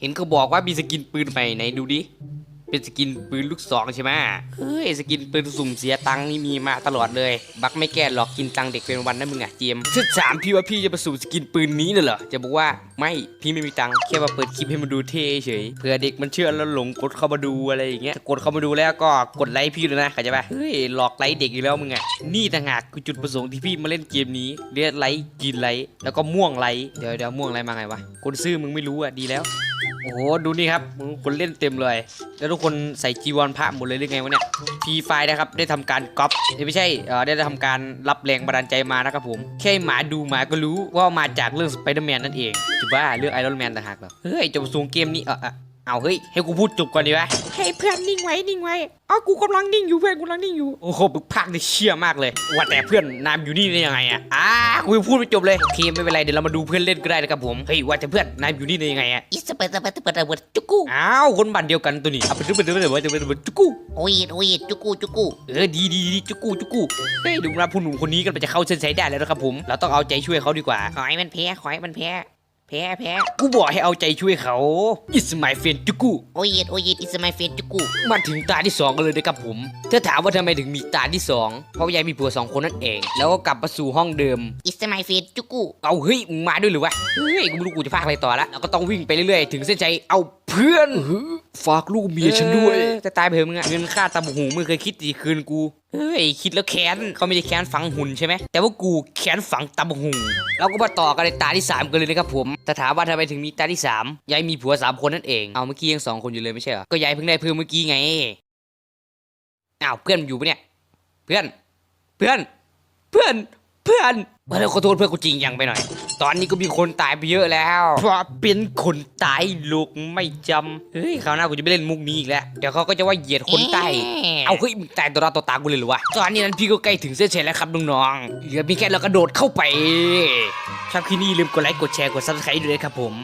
เห็นเขาบอกว่ามีสกินปืนใหม่ไหนดูดิ เป็นสกินปืนลูกซองใช่ไหมเฮ้ยสกินปืนสุ่มเสียตังค์นี่มีมาตลอดเลย บักไม่แก้หรอกกินตังค์เด็กเป็นวันนะมึงอะเจมส์ถ้าถามพี่ว่าพี่จะไปสุ่มสกินปืนนี้น่ะเหรอจะบอกว่าไม่พี่ไม่มีตังค์แค่มาเปิดคลิปให้มันดูเท่เฉยเผื่อเด็กมันเชื่อแล้วหลงกดเข้ามาดูอะไรอย่างเงี้ยกดเข้ามาดูแล้วก็กดไลค์พี่เลยนะเข้าใจปะเฮ้ยหลอกไลค์เด็กอีกแล้วมึงอะนี่ต่างหากคือจุดประสงค์ที่พี่มาเล่นเกมนี้เรียกไลค์กินไลค์แล้วก็ม่วงไลค์เดี๋ยวเดี๋ยวม่วงไลค์มาไงวะคนซื้อมึงไม่รู้อะดีแล้วโอ้โหดูนี่ครับคนเล่นเต็มเลย แล้วทุกคนใส่จีวรพระหมดเลยหรือไงวะเนี่ยทีไฟนะครับได้ทำการก๊อปไม่ใช่ได้ทำการรับแรงบันดาลใจมานะครับผมแค่หมาดูหมาก็รู้ว่ามาจากเรื่องสไปเดอร์แมนนั่นเองจุบ้าเรื่องไอรอนแมนต่างหากเหรอเฮ้ยจบสูงเกมนี้เออเออเอาเฮ้ยให้กูพูดจบก่อนดีไหม ให้เพื่อนนิ่งไว้นิ่งไว้อ๋อกูกำลังนิ่งอยู่เพื่อนกูกำลังนิ่งอยู่ โอ้โหมึงพากได้เชี่ยมากเลย ว่าแต่เพื่อนนามอยู่นี่ได้ยังไงอะอ่ากูยังพูดไม่จบเลยโอเคไม่เป็นไรเดี๋ยวเรามาดูเพื่อนเล่นก็ได้นะครับผมเฮ้ยว่าแต่เพื่อนนามอยู่นี่ได้ยังไงอะอิสเปตเปตเปตเปตจุกูอ้าวคนบ้านเดียวกันตัวนี้เอาไปดูไปดูไปดูไปดูไปดูจุกุโอ้ยโอ้ยจุกูจุกูเออดีดีดีจุกุจุกุเฮ้ยดูนะผู้หนุ่มคนนี้กันไปจะเข้าเส้นชัยได้แล้วนะครับผม เราต้องเอาใจช่วยเขาดีกว่าขอให้มันแพ้ขอให้มันแพ้ แพ้แพ้กูบอกให้เอาใจช่วยเขา It's my friend จุกุโอ้ยโอ้ยอิสมาเฟนจุกูมาถึงตาที่สองกันเลยนะครับผม ถ้าถามว่าทำไมถึงมีตาที่สองเพราะว่ายายมีผัวสองคนนั่นเอง แล้วก็กลับมาสู่ห้องเดิม อิสมาเฟนจุกูเอาเฮ้ยมึงมาด้วยหรือวะ เฮ้ยกูไม่รู้กูจะพากอะไรต่อละเราก็ต้องวิ่งไปเรื่อยๆ ถึงเส้นชัยเอาเพื่อน ฝากลูกเมียฉันด้วยเออจะตายไปเถอะมึงอะเงินค่าตาบุหูมึงเคยคิดดีคืนกู เฮ้ย คิดแล้วแค้นเขาไม่ได้แค้นฝังหุ่นใช่ไหม แต่ว่ากูแค้นฝังตาบุหูเราก็มาต่อกันในตาที่สามกันเลยนะครับผมแต่ถามว่าทำไมถึงมีตาที่สามยายมีผัวสามคนนั่นเอง เอาเมื่อกี้ยังสองคนอยู่เลยไม่ใช่เหรอ ก็ยายเพิ่งได้เพิ่มเมื่อกี้ไง อ้าวเพื่อนมันอยู่ปะเนี่ย เพื่อน เพื่อน เพื่อน เพื่อนเออขอโทษเพื่อนกูจริงยังไปหน่อย ตอนนี้ก็มีคนตายไปเยอะแล้วเพราะเป็นคนตายลูกไม่จำเฮ้ยคราวหน้ากูจะไม่เล่นมุกนี้อีกแล้วเดี๋ยวเขาก็จะว่าเหยียดคนใต้เอาเฮ้ยมึงตายตัวเราตัวตากูเลยเหรือวะตอนนี้นั้นพี่ก็ใกล้ถึงเส้นชัยแล้วครับน้องๆเหลือเพียงแค่เรากระโดดเข้าไปชอบคลิปนี้อย่าลืมกดไลค์กดแชร์กดซับสไครต์ด้วยนะครับผม